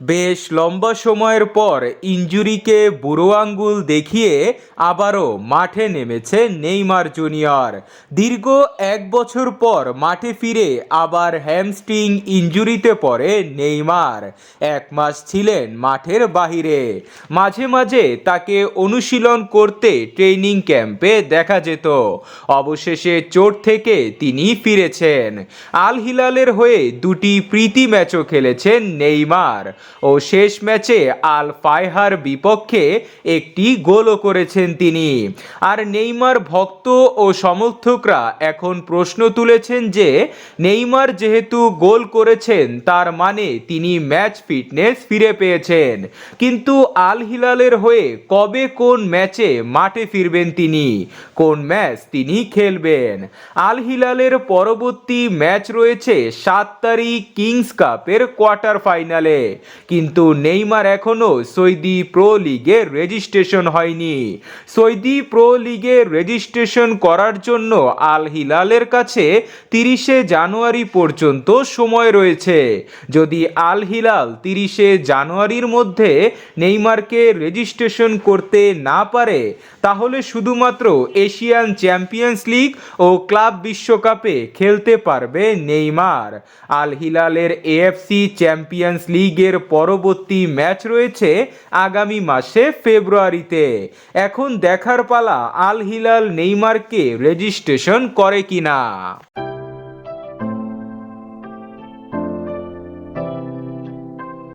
বেশ লম্বা সময়ের পর ইঞ্জুরিকে বুড়ো আঙ্গুল দেখিয়ে আবারও মাঠে নেমেছে নেইমার জুনিয়র। দীর্ঘ এক বছর পর মাঠে ফিরে আবার হ্যামস্ট্রিং ইঞ্জুরিতে পড়ে নেইমার। এক মাস ছিলেন মাঠের বাহিরে। মাঝে মাঝে তাকে অনুশীলন করতে ট্রেনিং ক্যাম্পে দেখা যেত। অবশেষে চোট থেকে তিনি ফিরেছেন। আল হিলালের হয়ে দুটি প্রীতি ম্যাচও খেলেছেন নেইমার। ও শেষ ম্যাচে আল ফাইহার বিপক্ষে একটি গোলও করেছেন তিনি। আর নেইমার ভক্ত ও সমর্থকরা এখন প্রশ্ন তুলেছেন যে, নেইমার যেহেতু গোল করেছেন, তার মানে তিনি ম্যাচ ফিটনেস ফিরে পেয়েছেন। কিন্তু আল হিলালের হয়ে কবে কোন ম্যাচে মাঠে ফিরবেন তিনি? কোন ম্যাচ তিনি খেলবেন? আল হিলালের পরবর্তী ম্যাচ রয়েছে সাত তারিখ কিংস কাপের কোয়ার্টার ফাইনালে। কিন্তু নেইমার এখনও সৌদি প্রো লিগে রেজিস্ট্রেশন হয়নি। সৌদি প্রো লিগে রেজিস্ট্রেশন করার জন্য আল হিলালের কাছে তিরিশে জানুয়ারি পর্যন্ত সময় রয়েছে। যদি আল হিলাল তিরিশে জানুয়ারির মধ্যে নেইমারকে রেজিস্ট্রেশন করতে না পারে, তাহলে শুধুমাত্র এশিয়ান চ্যাম্পিয়ন্স লিগ ও ক্লাব বিশ্বকাপে খেলতে পারবে নেইমার। আল হিলালের এএফসি চ্যাম্পিয়ন্স লিগের পরবর্তী ম্যাচ রয়েছে আগামী মাসে ফেব্রুয়ারিতে। এখন দেখার পালা আল হিলাল নেইমারকে রেজিস্ট্রেশন করে কিনা।